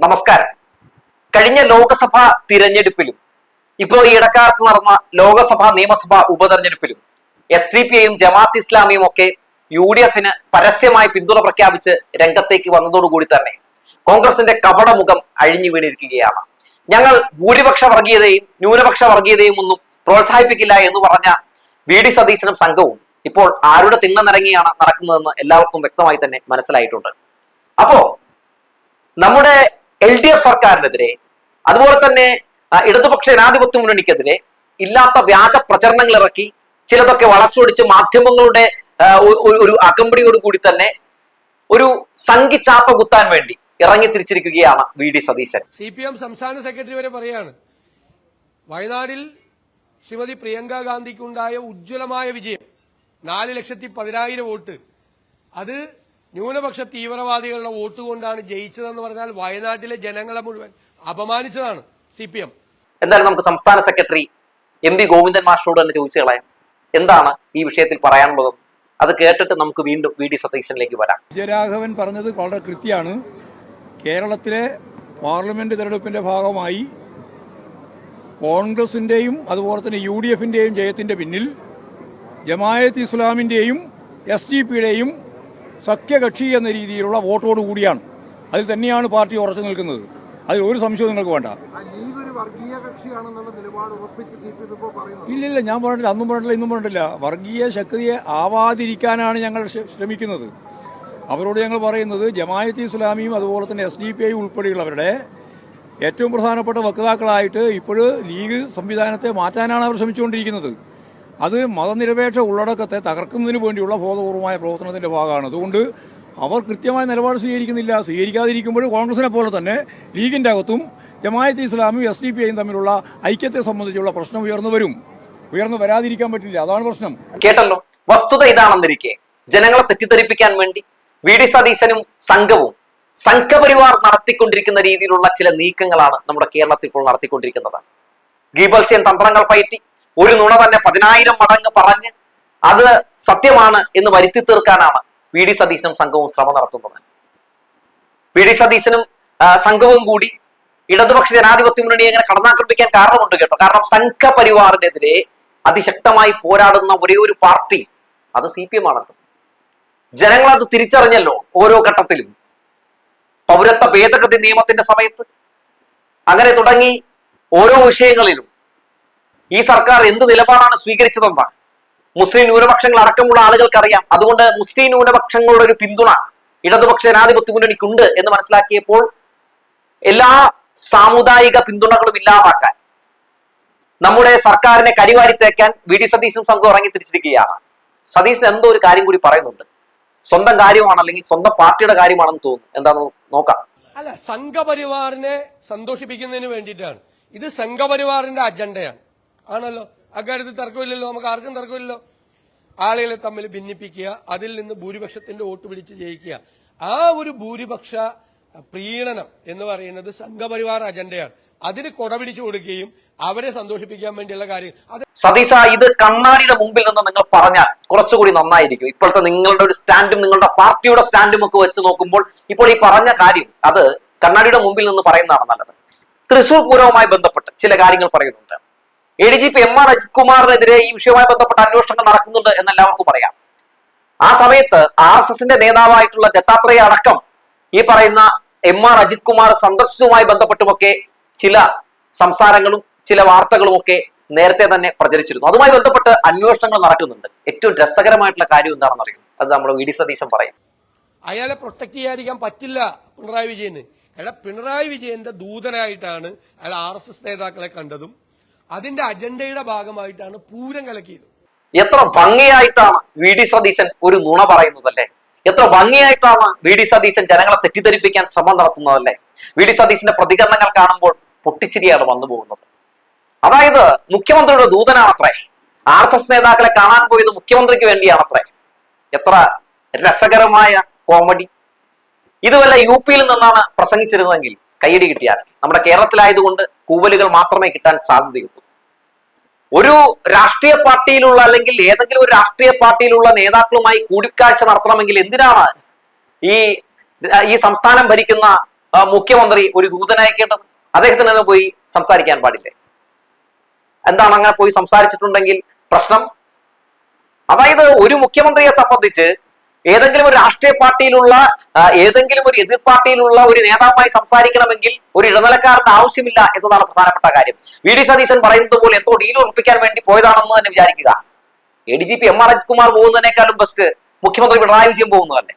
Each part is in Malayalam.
നമസ്കാരം. കഴിഞ്ഞ ലോകസഭാ തിരഞ്ഞെടുപ്പിലും ഇപ്പോൾ ഈ ഇടക്കാലത്ത് നടന്ന ലോകസഭാ നിയമസഭാ ഉപതെരഞ്ഞെടുപ്പിലും എസ് ഡി പി ഐയും ജമാഅത്ത് ഇസ്ലാമിയും ഒക്കെ യു ഡി എഫിന് പരസ്യമായി പിന്തുണ പ്രഖ്യാപിച്ച് രംഗത്തേക്ക് വന്നതോടുകൂടി തന്നെ കോൺഗ്രസിന്റെ കപടമുഖം അഴിഞ്ഞു വീണിരിക്കുകയാണ്. ഞങ്ങൾ ഭൂരിപക്ഷ വർഗീയതയും ന്യൂനപക്ഷ വർഗീയതയും ഒന്നും പ്രോത്സാഹിപ്പിക്കില്ല എന്ന് പറഞ്ഞ വി ഡി സതീശനും സംഘവും ഇപ്പോൾ ആരുടെ തിണ്ണനിറങ്ങിയാണ് നടക്കുന്നതെന്ന് എല്ലാവർക്കും വ്യക്തമായി തന്നെ മനസ്സിലായിട്ടുണ്ട്. അപ്പോ നമ്മുടെ എൽ ഡി എഫ് സർക്കാരിനെതിരെ അതുപോലെ തന്നെ ഇടതുപക്ഷ ജനാധിപത്യ മുന്നണിക്കെതിരെ ഇല്ലാത്ത വ്യാജ പ്രചരണങ്ങൾ ഇറക്കി ചിലതൊക്കെ വളച്ചൊടിച്ച് മാധ്യമങ്ങളുടെ ഒരു അകമ്പടിയോട് കൂടി തന്നെ ഒരു സംഘി ചാപ്പ കുത്താൻ വേണ്ടി ഇറങ്ങി തിരിച്ചിരിക്കുകയാണ് V D Satheesan. C P M സംസ്ഥാന സെക്രട്ടറി വരെ പറയാണ് വയനാടിൽ ശ്രീമതി പ്രിയങ്ക ഗാന്ധിക്കുണ്ടായ ഉജ്ജ്വലമായ വിജയം നാല് ലക്ഷത്തി പതിനായിരം വോട്ട്. അത് ന്യൂനപക്ഷ തീവ്രവാദികളുടെ വോട്ട് കൊണ്ടാണ് ജയിച്ചതെന്ന് പറഞ്ഞാൽ വയനാട്ടിലെ ജനങ്ങളെ മുഴുവൻ അപമാനിച്ചതാണ് സി പി എം എന്തായാലും നമുക്ക് സംസ്ഥാന സെക്രട്ടറി എം വി ഗോവിന്ദൻ മാസ്റ്ററോട് തന്നെ ചോദിച്ചു കളയാം. എന്താണ് ഈ വിഷയത്തിൽ പറയാനുള്ളത് അത് കേട്ടിട്ട് നമുക്ക് വീണ്ടും വി ഡി സതീശനിലേക്ക് വരാം. വിജയരാഘവൻ പറഞ്ഞത് വളരെ കൃത്യമാണ്. കേരളത്തിലെ പാർലമെന്റ് തെരഞ്ഞെടുപ്പിന്റെ ഭാഗമായി കോൺഗ്രസിന്റെയും അതുപോലെ തന്നെ യു ഡി എഫിന്റെയും ജയത്തിന്റെ പിന്നിൽ ജമായത്ത് ഇസ്ലാമിന്റെയും എസ് ഡി പിയുടെയും സഖ്യകക്ഷി എന്ന രീതിയിലുള്ള വോട്ടോട് കൂടിയാണ്. അതിൽ തന്നെയാണ് പാർട്ടി ഉറച്ചു നിൽക്കുന്നത്. അതിൽ ഒരു സംശയവും നിങ്ങൾക്ക് വേണ്ട. ഇല്ലില്ല ഞാൻ പറഞ്ഞില്ല അന്നും പറഞ്ഞില്ല ഇന്നും പറഞ്ഞില്ല വർഗീയ ശക്തിയെ ആവാതിരിക്കാനാണ് ഞങ്ങൾ ശ്രമിക്കുന്നത്. അവരോട് ഞങ്ങൾ പറയുന്നത് ജമായത്ത് ഇസ്ലാമിയും അതുപോലെ തന്നെ എസ് ഡി പി ഐ ഉൾപ്പെടെയുള്ളവരുടെ ഏറ്റവും പ്രധാനപ്പെട്ട വക്താക്കളായിട്ട് ഇപ്പോൾ ലീഗ് സംവിധാനത്തെ മാറ്റാനാണ് അവർ ശ്രമിച്ചുകൊണ്ടിരിക്കുന്നത്. അത് മതനിരപേക്ഷ ഉള്ളടക്കത്തെ തകർക്കുന്നതിന് വേണ്ടിയുള്ള ബോധപൂർവമായ പ്രവർത്തനത്തിന്റെ ഭാഗമാണ്. അതുകൊണ്ട് അവർ കൃത്യമായ നിലപാട് സ്വീകരിക്കുന്നില്ല. സ്വീകരിക്കാതിരിക്കുമ്പോൾ കോൺഗ്രസിനെ പോലെ തന്നെ ലീഗിന്റെ അകത്തും ജമായത്ത് ഇസ്ലാമും എസ് ഡി പി ഐയും തമ്മിലുള്ള ഐക്യത്തെ സംബന്ധിച്ചുള്ള പ്രശ്നം ഉയർന്നു വരും. ഉയർന്നു വരാതിരിക്കാൻ പറ്റില്ല. അതാണ് പ്രശ്നം. കേട്ടല്ലോ? വസ്തുത ഇതാണെന്നിരിക്കെ. ജനങ്ങളെ തെറ്റിദ്ധരിപ്പിക്കാൻ വേണ്ടി വി ഡി സതീശനും സംഘവും സംഘപരിവാർ നടത്തിക്കൊണ്ടിരിക്കുന്ന രീതിയിലുള്ള ചില നീക്കങ്ങളാണ് നമ്മുടെ കേരളത്തിൽ ഇപ്പോൾ നടത്തിക്കൊണ്ടിരിക്കുന്നത്. ഗീബൽസ്യൻ തന്ത്രങ്ങൾ പയറ്റി ഒരു നുണ തന്നെ പതിനായിരം മടങ്ങ് പറഞ്ഞ് അത് സത്യമാണ് എന്ന് വരുത്തി തീർക്കാനാണ് വി ഡി സതീശനും സംഘവും ശ്രമം നടത്തുന്നത്. വി ഡി സതീശനും സംഘവും കൂടി ഇടതുപക്ഷ ജനാധിപത്യ മുന്നണിയെ എങ്ങനെ കടന്നാക്രമിക്കാൻ കാരണമുണ്ട് കേട്ടോ. കാരണം സംഘപരിവാറിനെതിരെ അതിശക്തമായി പോരാടുന്ന ഒരേ ഒരു പാർട്ടി അത് സി പി എം ആണല്ലോ ജനങ്ങൾ അത് തിരിച്ചറിഞ്ഞല്ലോ ഓരോ ഘട്ടത്തിലും. പൗരത്വ ഭേദഗതി നിയമത്തിന്റെ സമയത്ത് അങ്ങനെ തുടങ്ങി ഓരോ വിഷയങ്ങളിലും ഈ സർക്കാർ എന്ത് നിലപാടാണ് സ്വീകരിച്ചതെന്നാണ് മുസ്ലിം ന്യൂനപക്ഷങ്ങൾ അടക്കമുള്ള ആളുകൾക്കറിയാം. അതുകൊണ്ട് മുസ്ലിം ന്യൂനപക്ഷങ്ങളുടെ ഒരു പിന്തുണ ഇടതുപക്ഷ ജനാധിപത്യ മുന്നണിക്കുണ്ട് എന്ന് മനസ്സിലാക്കിയപ്പോൾ എല്ലാ സാമുദായിക പിന്തുണകളും ഇല്ലാതാക്കാൻ നമ്മുടെ സർക്കാരിനെ കരിവാരി തേക്കാൻ വി. ഡി. സതീശും സംഘം ഇറങ്ങി തിരിച്ചിരിക്കുകയാണ്. സതീശൻ എന്തോ ഒരു കാര്യം കൂടി പറയുന്നുണ്ട്. സ്വന്തം കാര്യമാണ് അല്ലെങ്കിൽ സ്വന്തം പാർട്ടിയുടെ കാര്യമാണെന്ന് തോന്നുന്നു. എന്താണെന്ന് നോക്കാം. അല്ല സംഘപരിവാറിനെ സന്തോഷിപ്പിക്കുന്നതിന് വേണ്ടിയിട്ടാണ്. ഇത് സംഘപരിവാറിന്റെ അജണ്ടയാണ്. ആണല്ലോ? അക്കാര്യത്തിൽ തർക്കമില്ലല്ലോ. നമുക്ക് ആർക്കും തർക്കമില്ലല്ലോ. ആളുകളെ തമ്മിൽ ഭിന്നിപ്പിക്കുക അതിൽ നിന്ന് ഭൂരിപക്ഷത്തിന്റെ വോട്ട് പിടിച്ച് ജയിക്കുക. ആ ഒരു ഭൂരിപക്ഷ പ്രീണനം എന്ന് പറയുന്നത് സംഘപരിവാർ അജണ്ടയാണ്. അതിന് കൊടപിടിച്ചു കൊടുക്കുകയും അവരെ സന്തോഷിപ്പിക്കാൻ വേണ്ടിയുള്ള കാര്യം അത് സതീശ ഇത് കണ്ണാടിയുടെ മുമ്പിൽ നിന്ന് നിങ്ങൾ പറഞ്ഞാൽ കുറച്ചുകൂടി നന്നായിരിക്കും. ഇപ്പോഴത്തെ നിങ്ങളുടെ ഒരു സ്റ്റാൻഡും നിങ്ങളുടെ പാർട്ടിയുടെ സ്റ്റാൻഡും ഒക്കെ വെച്ച് നോക്കുമ്പോൾ ഇപ്പോൾ ഈ പറഞ്ഞ കാര്യം അത് കണ്ണാടിയുടെ മുമ്പിൽ നിന്ന് പറയുന്നതാണ് നല്ലത്. തൃശൂർ പൂരവുമായി ബന്ധപ്പെട്ട് ചില കാര്യങ്ങൾ പറയുന്നുണ്ട്. A D G P M R Ajith കുമാറിനെതിരെ ഈ വിഷയവുമായി ബന്ധപ്പെട്ട അന്വേഷണങ്ങൾ നടക്കുന്നുണ്ട് എന്ന് എല്ലാവർക്കും പറയാം. ആ സമയത്ത് ആർ എസ് എസിന്റെ നേതാവായിട്ടുള്ള ദത്താത്രേയ അടക്കം ഈ പറയുന്ന എം ആർ അജിത് കുമാർ സന്ദർശിച്ചതുമായി ബന്ധപ്പെട്ടുമൊക്കെ ചില സംസാരങ്ങളും ചില വാർത്തകളും ഒക്കെ നേരത്തെ തന്നെ പ്രചരിച്ചിരുന്നു. അതുമായി ബന്ധപ്പെട്ട് അന്വേഷണങ്ങൾ നടക്കുന്നുണ്ട്. ഏറ്റവും രസകരമായിട്ടുള്ള കാര്യം എന്താണെന്ന് അറിയും അത് നമ്മൾ വി ഡി സതീശൻ പറയും. അയാളെ പ്രൊട്ടക്ട് ചെയ്യാതിരിക്കാൻ പറ്റില്ല പിണറായി വിജയന്. അയാളെ പിണറായി വിജയന്റെ ദൂതനായിട്ടാണ് അയാൾ ആർ നേതാക്കളെ കണ്ടതും അതിന്റെ അജണ്ടയുടെ ഭാഗമായിട്ടാണ് പൂരം കലക്കിയത്. എത്ര ഭംഗിയായിട്ടാണ് വി ഡി സതീശൻ ഒരു നുണ പറയുന്നതല്ലേ? എത്ര ഭംഗിയായിട്ടാണ് വി ഡി സതീശൻ ജനങ്ങളെ തെറ്റിദ്ധരിപ്പിക്കാൻ ശ്രമം നടത്തുന്നതല്ലേ? വി ഡി സതീശന്റെ പ്രതികരണങ്ങൾ കാണുമ്പോൾ പൊട്ടിച്ചിരിയാണ് വന്നു പോകുന്നത്. അതായത് മുഖ്യമന്ത്രിയുടെ ദൂതനാണത്രേ. ആർ എസ് എസ് നേതാക്കളെ കാണാൻ പോയത് മുഖ്യമന്ത്രിക്ക് വേണ്ടിയാണത്രേ. എത്ര രസകരമായ കോമഡി. ഇതുവല്ല യു പിയിൽ നിന്നാണ് പ്രസംഗിച്ചിരുന്നതെങ്കിൽ കയ്യടി കിട്ടിയാൽ. നമ്മുടെ കേരളത്തിലായതുകൊണ്ട് കൂവലുകൾ മാത്രമേ കിട്ടാൻ സാധ്യതയുള്ളൂ. ഒരു രാഷ്ട്രീയ പാർട്ടിയിലുള്ള അല്ലെങ്കിൽ ഏതെങ്കിലും ഒരു രാഷ്ട്രീയ പാർട്ടിയിലുള്ള നേതാക്കളുമായി കൂടിക്കാഴ്ച നടത്തണമെങ്കിൽ എന്തിനാണ് ഈ ഈ സംസ്ഥാനം ഭരിക്കുന്ന മുഖ്യമന്ത്രി ഒരു ദൂതനയക്കേണ്ടത് അദ്ദേഹത്തിന് തന്നെ പോയി സംസാരിക്കാൻ പാടില്ലേ? എന്താണ് അങ്ങനെ പോയി സംസാരിച്ചിട്ടുണ്ടെങ്കിൽ പ്രശ്നം? അതായത് ഒരു മുഖ്യമന്ത്രിയെ സംബന്ധിച്ച് ഏതെങ്കിലും ഒരു രാഷ്ട്രീയ പാർട്ടിയിലുള്ള ഏതെങ്കിലും ഒരു എതിർ പാർട്ടിയിലുള്ള ഒരു നേതാവുമായി സംസാരിക്കണമെങ്കിൽ ഒരു ഇടനിലക്കാരന്റെ ആവശ്യമില്ല എന്നതാണ് പ്രധാനപ്പെട്ട കാര്യം. വി ഡി സതീശൻ പറയുന്നത് പോലെ എന്തോ ഡീൽ ഉറപ്പിക്കാൻ വേണ്ടി പോയതാണെന്ന് തന്നെ വിചാരിക്കുക. A D G P M R Ajithkumar പോകുന്നതിനേക്കാളും best മുഖ്യമന്ത്രി പിണറായി വിജയൻ പോകുന്നതല്ലേ?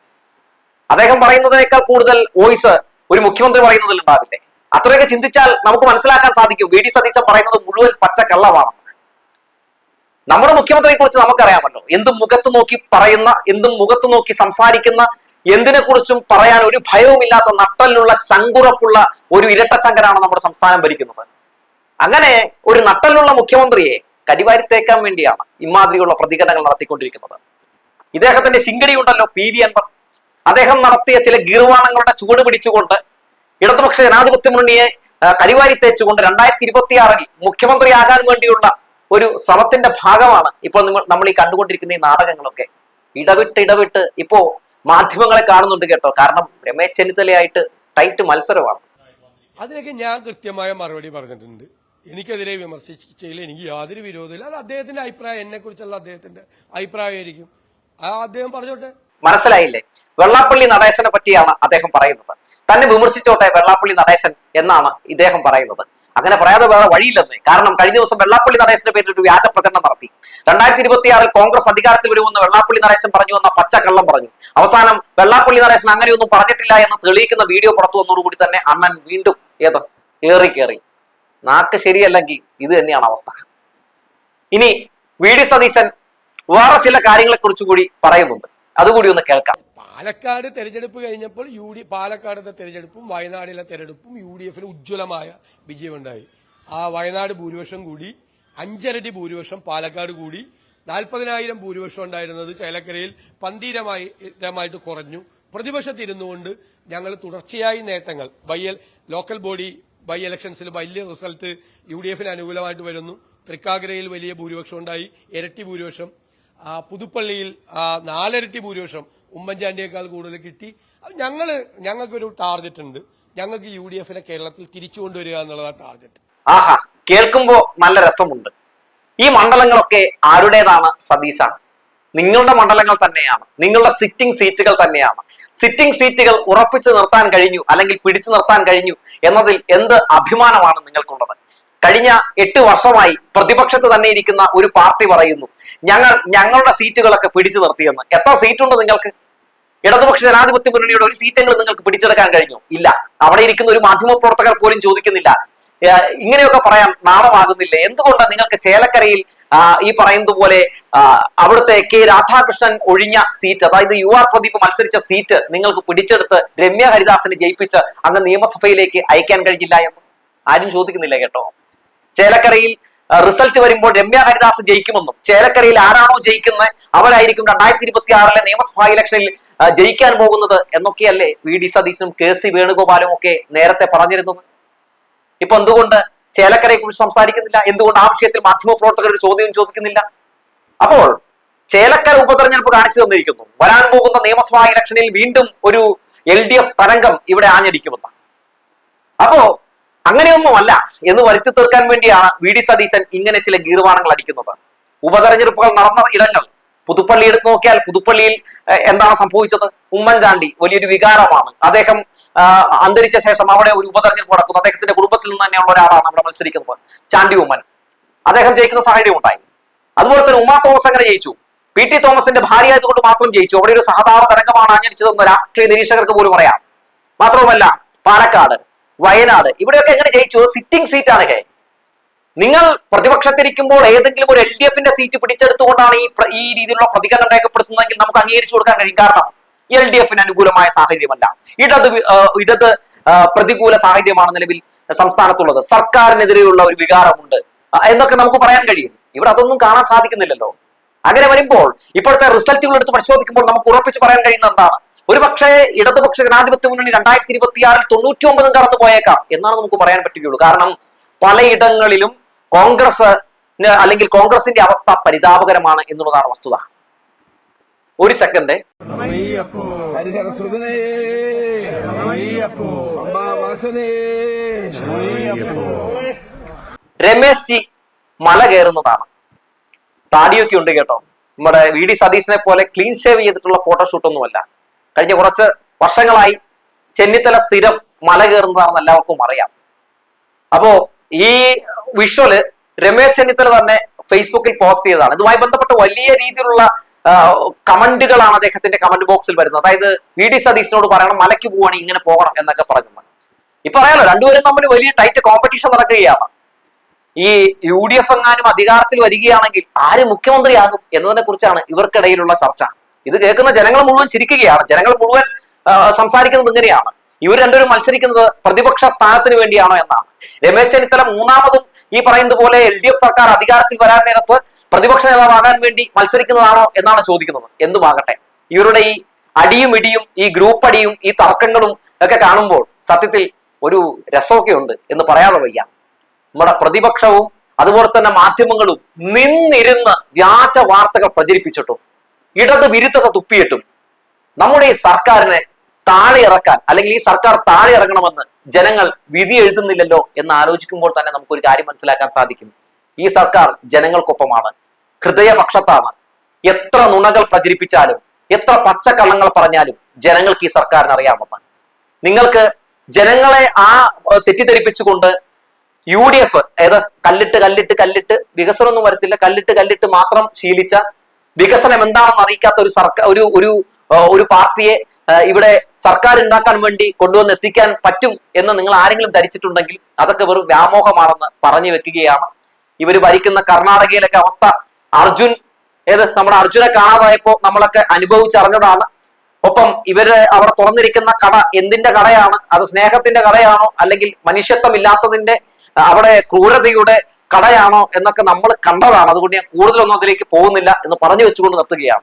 അദ്ദേഹം പറയുന്നതിനേക്കാൾ കൂടുതൽ വോയിസ് ഒരു മുഖ്യമന്ത്രി പറയുന്നതിൽ ഉണ്ടാവില്ലേ? അത്രയൊക്കെ ചിന്തിച്ചാൽ നമുക്ക് മനസ്സിലാക്കാൻ സാധിക്കും. വി ഡി സതീശൻ പറയുന്നത് മുഴുവൻ പച്ചക്കള്ളമാണ് നമ്മുടെ മുഖ്യമന്ത്രിയെ കുറിച്ച് നമുക്കറിയാമല്ലോ. എന്തും മുഖത്ത് നോക്കി പറയുന്ന എന്തും മുഖത്ത് നോക്കി സംസാരിക്കുന്ന എന്തിനെ കുറിച്ചും പറയാൻ ഒരു ഭയവുമില്ലാത്ത നട്ടലിലുള്ള ചങ്കുറപ്പുള്ള ഒരു ഇരട്ടച്ചങ്കരാണ് നമ്മുടെ സംസ്ഥാനം ഭരിക്കുന്നത്. അങ്ങനെ ഒരു നട്ടലിലുള്ള മുഖ്യമന്ത്രിയെ കരിവാരിത്തേക്കാൻ വേണ്ടിയാണ് ഇമാതിരിയുള്ള പ്രതികരണങ്ങൾ നടത്തിക്കൊണ്ടിരിക്കുന്നത്. ഇദ്ദേഹത്തിന്റെ ശിങ്കടി ഉണ്ടല്ലോ പി വി അൻവർ. അദ്ദേഹം നടത്തിയ ചില ഗീർവാണങ്ങളുടെ ചൂട് പിടിച്ചുകൊണ്ട് ഇടതുപക്ഷ ജനാധിപത്യ മുന്നണിയെ കരിവാരി തേച്ചുകൊണ്ട് രണ്ടായിരത്തി ഇരുപത്തിയാറിൽ മുഖ്യമന്ത്രിയാകാൻ വേണ്ടിയുള്ള ഒരു ശ്രമത്തിന്റെ ഭാഗമാണ് ഇപ്പോൾ നിങ്ങൾ നമ്മൾ ഈ കണ്ടുകൊണ്ടിരിക്കുന്ന ഈ നാടകങ്ങളൊക്കെ. ഇടവിട്ട് ഇടവിട്ട് ഇപ്പോ മാധ്യമങ്ങളെ കാണുന്നുണ്ട് കേട്ടോ. കാരണം രമേശ് ചെന്നിത്തലയായിട്ട് ടൈറ്റ് മത്സരമാണ്. അതിനൊക്കെ ഞാൻ കൃത്യമായ മറുപടി പറഞ്ഞിട്ടുണ്ട്. എനിക്കെതിരെ വിമർശിച്ചതിൽ എനിക്ക് യാതൊരു വിരോധമില്ല. അത് അദ്ദേഹത്തിന്റെ അഭിപ്രായം എന്നെ കുറിച്ചുള്ള അദ്ദേഹത്തിന്റെ അഭിപ്രായമായിരിക്കും. ആ അദ്ദേഹം പറഞ്ഞോട്ടെ? മനസ്സിലായില്ലേ? വെള്ളാപ്പള്ളി നടേശനെ പറ്റിയാണ് അദ്ദേഹം പറയുന്നത്. തന്നെ വിമർശിച്ചോട്ടെ വെള്ളാപ്പള്ളി നടേശൻ എന്നാണ് ഇദ്ദേഹം പറയുന്നത്. അങ്ങനെ പറയാതെ വേറെ വഴിയില്ലെന്ന്. കാരണം കഴിഞ്ഞ ദിവസം വെള്ളാപ്പള്ളി നടേശന്റെ പേരിൽ ഒരു വ്യാജ പ്രചരണം നടത്തി. രണ്ടായിരത്തി ഇരുപത്തിയാറിൽ കോൺഗ്രസ് അധികാരത്തിൽ വരുമെന്ന് വെള്ളാപ്പള്ളി നടേശൻ പറഞ്ഞു വന്ന പച്ചക്കള്ളം പറഞ്ഞു. അവസാനം വെള്ളാപ്പള്ളി നടേശൻ അങ്ങനെയൊന്നും പറഞ്ഞിട്ടില്ല എന്ന് തെളിയിക്കുന്ന വീഡിയോ പുറത്തു വന്നതോടുകൂടി തന്നെ അണ്ണൻ വീണ്ടും ഏത് ഏറി കയറി നാക്ക് ശരിയല്ലെങ്കിൽ ഇത് തന്നെയാണ് അവസ്ഥ. ഇനി വി ഡി സതീശൻ വേറെ ചില കാര്യങ്ങളെ കുറിച്ച് കൂടി പറയുന്നുണ്ട്. അതുകൂടി ഒന്ന് കേൾക്കാം. പാലക്കാട് തെരഞ്ഞെടുപ്പ് കഴിഞ്ഞപ്പോൾ യു ഡി പാലക്കാടത്തെ തെരഞ്ഞെടുപ്പും വയനാടിലെ തെരഞ്ഞെടുപ്പും യു ഡി എഫിന് ഉജ്ജ്വലമായ വിജയമുണ്ടായി. ആ വയനാട് ഭൂരിപക്ഷം കൂടി അഞ്ചരടി ഭൂരിപക്ഷം പാലക്കാട് കൂടി നാൽപ്പതിനായിരം ഭൂരിപക്ഷം ഉണ്ടായിരുന്നത് ചേലക്കരയിൽ പന്തീരമായിട്ട് കുറഞ്ഞു. പ്രതിപക്ഷത്തിരുന്നുകൊണ്ട് ഞങ്ങൾ തുടർച്ചയായി നേട്ടങ്ങൾ ബൈ ലോക്കൽ ബോഡി ബൈ ഇലക്ഷൻസിൽ വലിയ റിസൾട്ട് യു ഡി എഫിന് അനുകൂലമായിട്ട് വരുന്നു. തൃക്കാക്കരയിൽ വലിയ ഭൂരിപക്ഷം ഉണ്ടായി. ഇരട്ടി ഭൂരിപക്ഷം പുതുപ്പള്ളിയിൽ നാലിരട്ടി ഭൂരിപക്ഷം ഉമ്മൻചാണ്ടിയേക്കാൾ കൂടുതൽ കിട്ടി. ഞങ്ങൾ ഞങ്ങൾക്കൊരു ടാർഗറ്റ് ഉണ്ട്. ഞങ്ങൾക്ക് യു ഡി എഫിനെ കേരളത്തിൽ തിരിച്ചു കൊണ്ടുവരിക എന്നുള്ളതാണ് ടാർഗറ്റ് ആഹാ കേൾക്കുമ്പോ നല്ല രസമുണ്ട്. ഈ മണ്ഡലങ്ങളൊക്കെ ആരുടേതാണ് സതീശ? നിങ്ങളുടെ മണ്ഡലങ്ങൾ തന്നെയാണ്. നിങ്ങളുടെ സിറ്റിംഗ് സീറ്റുകൾ തന്നെയാണ്. സിറ്റിംഗ് സീറ്റുകൾ ഉറപ്പിച്ചു നിർത്താൻ കഴിഞ്ഞു അല്ലെങ്കിൽ പിടിച്ചു നിർത്താൻ കഴിഞ്ഞു എന്നതിൽ എന്ത് അഭിമാനമാണ് നിങ്ങൾക്കുള്ളത്? കഴിഞ്ഞ എട്ട് വർഷമായി പ്രതിപക്ഷത്ത് തന്നെ ഇരിക്കുന്ന ഒരു പാർട്ടി പറയുന്നു ഞങ്ങൾ ഞങ്ങളുടെ സീറ്റുകളൊക്കെ പിടിച്ചു നിർത്തിയെന്ന്. എത്ര സീറ്റുണ്ട് നിങ്ങൾക്ക്? ഇടതുപക്ഷ ജനാധിപത്യ മുന്നണിയുടെ ഒരു സീറ്റെങ്കിലും നിങ്ങൾക്ക് പിടിച്ചെടുക്കാൻ കഴിഞ്ഞു? ഇല്ല. അവിടെ ഇരിക്കുന്ന ഒരു മാധ്യമ പ്രവർത്തകർ പോലും ചോദിക്കുന്നില്ല. ഇങ്ങനെയൊക്കെ പറയാൻ നാണമാകുന്നില്ലേ? എന്തുകൊണ്ടാണ് നിങ്ങൾക്ക് ചേലക്കരയിൽ ഈ പറയുന്നത് പോലെ അവിടുത്തെ കെ രാധാകൃഷ്ണൻ ഒഴിഞ്ഞ സീറ്റ് അതായത് യു ആർ പ്രദീപ് മത്സരിച്ച സീറ്റ് നിങ്ങൾക്ക് പിടിച്ചെടുത്ത് രമ്യ ഹരിദാസിനെ ജയിപ്പിച്ച് അങ്ങ് നിയമസഭയിലേക്ക് അയക്കാൻ കഴിഞ്ഞില്ല എന്ന്? ആരും ചോദിക്കുന്നില്ല കേട്ടോ? ചേലക്കരയിൽ റിസൾട്ട് വരുമ്പോൾ രമ്യ ഹരിദാസ് ജയിക്കുമെന്നും ചേലക്കരയിൽ ആരാണോ ജയിക്കുന്നത് അവരായിരിക്കും രണ്ടായിരത്തി ഇരുപത്തി ആറിലെ നിയമസഭാ ഇലക്ഷനിൽ ജയിക്കാൻ പോകുന്നത് എന്നൊക്കെയല്ലേ വി ഡി സതീശനും കെ സി വേണുഗോപാലും ഒക്കെ നേരത്തെ പറഞ്ഞിരുന്നത്? ഇപ്പൊ എന്തുകൊണ്ട് ചേലക്കരയെ കുറിച്ച് സംസാരിക്കുന്നില്ല? എന്തുകൊണ്ട് ആ വിഷയത്തിൽ മാധ്യമപ്രവർത്തകരുടെ ചോദ്യം ചോദിക്കുന്നില്ല? അപ്പോൾ ചേലക്കര ഉപതെരഞ്ഞെടുപ്പ് കാണിച്ചു തന്നിരിക്കുന്നു. വരാൻ പോകുന്ന നിയമസഭാ ഇലക്ഷനിൽ വീണ്ടും ഒരു എൽ ഡി എഫ് തരംഗം ഇവിടെ ആഞ്ഞടിക്കുമെന്ന് അപ്പോ അങ്ങനെയൊന്നുമല്ല എന്ന് വരുത്തി തീർക്കാൻ വേണ്ടിയാണ് വി ഡി സതീശൻ ഇങ്ങനെ ചില ഗീർവാണങ്ങൾ അടിക്കുന്നത്. ഉപതെരഞ്ഞെടുപ്പുകൾ നടന്ന ഇടങ്ങൾ. പുതുപ്പള്ളി എടുത്തു നോക്കിയാൽ പുതുപ്പള്ളിയിൽ എന്താണ് സംഭവിച്ചത്? ഉമ്മൻചാണ്ടി വലിയൊരു വികാരമാണ്. അദ്ദേഹം അന്തരിച്ച ശേഷം അവിടെ ഒരു ഉപതെരഞ്ഞെടുപ്പ് നടക്കുന്നു. അദ്ദേഹത്തിന്റെ കുടുംബത്തിൽ നിന്ന് തന്നെയുള്ള ഒരാളാണ് അവിടെ മത്സരിക്കുന്നത്. ചാണ്ടി ഉമ്മൻ. അദ്ദേഹം ജയിക്കുന്ന സാഹചര്യം ഉണ്ടായി. അതുപോലെ തന്നെ ഉമാ തോമസ് അങ്ങനെ ജയിച്ചു. പി ടി തോമസിന്റെ ഭാര്യ ആയതുകൊണ്ട് മാത്രം ജയിച്ചു. അവിടെ ഒരു സഹതാപ തരംഗമാണ് ആഞ്ഞടിച്ചതെന്ന് രാഷ്ട്രീയ നിരീക്ഷകർക്ക് പോലും പറയാം മാത്രവുമല്ല പാലക്കാട്. വയനാട്. ഇവിടെയൊക്കെ എങ്ങനെ ജയിച്ചു? സിറ്റിംഗ് സീറ്റാണ് ആണ് നിങ്ങൾ പ്രതിപക്ഷത്തിരിക്കുമ്പോൾ ഏതെങ്കിലും ഒരു എൽ ഡി എഫിന്റെ സീറ്റ് പിടിച്ചെടുത്തുകൊണ്ടാണ് ഈ ഈ രീതിയിലുള്ള പ്രതികരണം രേഖപ്പെടുത്തുന്നതെങ്കിൽ നമുക്ക് അംഗീകരിച്ചു കൊടുക്കാൻ കഴിയും. കാരണം എൽ ഡി എഫിന് അനുകൂലമായ സാഹചര്യമല്ല. ഇടത് ഇടത് പ്രതികൂല സാഹചര്യമാണ് നിലവിൽ സംസ്ഥാനത്തുള്ളത്. സർക്കാരിനെതിരെയുള്ള ഒരു വികാരമുണ്ട്. എന്നൊക്കെ നമുക്ക് പറയാൻ കഴിയും. ഇവിടെ അതൊന്നും കാണാൻ സാധിക്കുന്നില്ലല്ലോ. അങ്ങനെ വരുമ്പോൾ ഇപ്പോഴത്തെ റിസൾട്ടുകൾ എടുത്ത് പരിശോധിക്കുമ്പോൾ നമുക്ക് ഉറപ്പിച്ച് പറയാൻ കഴിയുന്ന എന്താണ്? ഒരു പക്ഷേ ഇടതുപക്ഷ ജനാധിപത്യ മുന്നണി രണ്ടായിരത്തി ഇരുപത്തിയാറിൽ തൊണ്ണൂറ്റി ഒമ്പതും കടന്നു പോയേക്കാം എന്നാണ് നമുക്ക് പറയാൻ പറ്റുകയുള്ളൂ. കാരണം പലയിടങ്ങളിലും കോൺഗ്രസ് അല്ലെങ്കിൽ കോൺഗ്രസിന്റെ അവസ്ഥ പരിതാപകരമാണ് എന്നുള്ളതാണ് വസ്തുത. ഒരു സെക്കൻഡ്. രമേശ് ജി മല കയറുന്നതാണ്. താടിയൊക്കെ ഉണ്ട് കേട്ടോ. നമ്മുടെ വി ഡി സതീശനെ പോലെ ക്ലീൻ ഷേവ് ചെയ്തിട്ടുള്ള ഫോട്ടോഷൂട്ട് ഒന്നുമല്ല കഴിഞ്ഞ കുറച്ച് വർഷങ്ങളായി ചെന്നിത്തല സ്ഥിരം മല കയറുന്നതാണെന്ന് എല്ലാവർക്കും അറിയാം. അപ്പോ ഈ വിഷ്വൽ രമേശ് ചെന്നിത്തല തന്നെ ഫേസ്ബുക്കിൽ പോസ്റ്റ് ചെയ്തതാണ്. ഇതുമായി ബന്ധപ്പെട്ട് വലിയ രീതിയിലുള്ള കമന്റുകളാണ് അദ്ദേഹത്തിന്റെ കമന്റ് ബോക്സിൽ വരുന്നത്. അതായത് വി ഡി സതീശനോട് പറയണം മലയ്ക്ക് പോവാണെങ്കിൽ ഇങ്ങനെ പോകണം എന്നൊക്കെ പറയുന്നത്. ഇപ്പൊ അറിയാലോ രണ്ടുപേരും തമ്മിൽ വലിയ ടൈറ്റ് കോമ്പറ്റീഷൻ നടക്കുകയാണ്. ഈ യു ഡി എഫ് എങ്ങാനും അധികാരത്തിൽ വരികയാണെങ്കിൽ ആര് മുഖ്യമന്ത്രിയാകും എന്നതിനെ കുറിച്ചാണ് ഇവർക്കിടയിലുള്ള ചർച്ച. ഇത് കേൾക്കുന്ന ജനങ്ങൾ മുഴുവൻ ചിരിക്കുകയാണ്. ജനങ്ങൾ മുഴുവൻ സംസാരിക്കുന്നത് ഇങ്ങനെയാണ്. ഇവർ രണ്ടുപേരും മത്സരിക്കുന്നത് പ്രതിപക്ഷ സ്ഥാനത്തിന് വേണ്ടിയാണോ എന്നാണ്. രമേശ് ചെന്നിത്തല മൂന്നാമതും ഈ പറയുന്നത് പോലെ എൽ ഡി എഫ് സർക്കാർ അധികാരത്തിൽ വരാൻ നേരത്ത് പ്രതിപക്ഷ നേതാവാകാൻ വേണ്ടി മത്സരിക്കുന്നതാണോ എന്നാണ് ചോദിക്കുന്നത്. എന്തുമാകട്ടെ. ഇവരുടെ ഈ അടിയും ഇടിയും ഈ ഗ്രൂപ്പ് അടിയും ഈ തർക്കങ്ങളും ഒക്കെ കാണുമ്പോൾ സത്യത്തിൽ ഒരു രസമൊക്കെ ഉണ്ട് എന്ന് പറയാതെ വയ്യ. നമ്മുടെ പ്രതിപക്ഷവും അതുപോലെ തന്നെ മാധ്യമങ്ങളും നിന്നിരുന്ന് വ്യാജ വാർത്തകൾ പ്രചരിപ്പിച്ചിട്ടും ഇടത് വിരുദ്ധത തുപ്പിയിട്ടും നമ്മുടെ ഈ സർക്കാരിനെ താഴെ ഇറക്കാൻ അല്ലെങ്കിൽ ഈ സർക്കാർ താഴെ ഇറങ്ങണമെന്ന് ജനങ്ങൾ വിധി എഴുതുന്നില്ലല്ലോ എന്ന് ആലോചിക്കുമ്പോൾ തന്നെ നമുക്കൊരു കാര്യം മനസ്സിലാക്കാൻ സാധിക്കും. ഈ സർക്കാർ ജനങ്ങൾക്കൊപ്പമാണ് ഹൃദയപക്ഷത്താണ്. എത്ര നുണകൾ പ്രചരിപ്പിച്ചാലും എത്ര പച്ചക്കള്ളങ്ങൾ പറഞ്ഞാലും ജനങ്ങൾക്ക് ഈ സർക്കാരിന് അറിയാമെന്ന് നിങ്ങൾക്ക് ജനങ്ങളെ ആ തെറ്റിദ്ധരിപ്പിച്ചുകൊണ്ട് യു ഡി എഫ് ഏത് കല്ലിട്ട് കല്ലിട്ട് കല്ലിട്ട് വികസനമൊന്നും വരത്തില്ല കല്ലിട്ട് കല്ലിട്ട് മാത്രം ശീലിച്ച വികസനം എന്താണെന്ന് അറിയിക്കാത്ത ഒരു സർക്കാർ ഒരു ഒരു ഒരു പാർട്ടിയെ ഇവിടെ സർക്കാർ ഉണ്ടാക്കാൻ വേണ്ടി കൊണ്ടുവന്ന് എത്തിക്കാൻ പറ്റും എന്ന് നിങ്ങൾ ആരെങ്കിലും ധരിച്ചിട്ടുണ്ടെങ്കിൽ അതൊക്കെ വെറും വ്യാമോഹമാണെന്ന് പറഞ്ഞു വെക്കുകയാണ്. ഇവർ ഭരിക്കുന്ന കർണാടകയിലൊക്കെ അവസ്ഥ അർജുൻ ഏത് നമ്മുടെ അർജുനെ കാണാതായപ്പോ നമ്മളൊക്കെ അനുഭവിച്ചറിഞ്ഞതാണ്. ഒപ്പം ഇവർ അവർ തുറന്നിരിക്കുന്ന കട എന്തിന്റെ കടയാണ്? അത് സ്നേഹത്തിന്റെ കടയാണോ? അല്ലെങ്കിൽ മനുഷ്യത്വം ഇല്ലാത്തതിന്റെ അവിടെ ക്രൂരതയുടെ കടയാണോ എന്നൊക്കെ നമ്മൾ കണ്ടതാണ്. അതുകൊണ്ട് ഞാൻ കൂടുതലൊന്നും അതിലേക്ക് പോകുന്നില്ല എന്ന് പറഞ്ഞു വെച്ചുകൊണ്ട് നിർത്തുകയാണ്.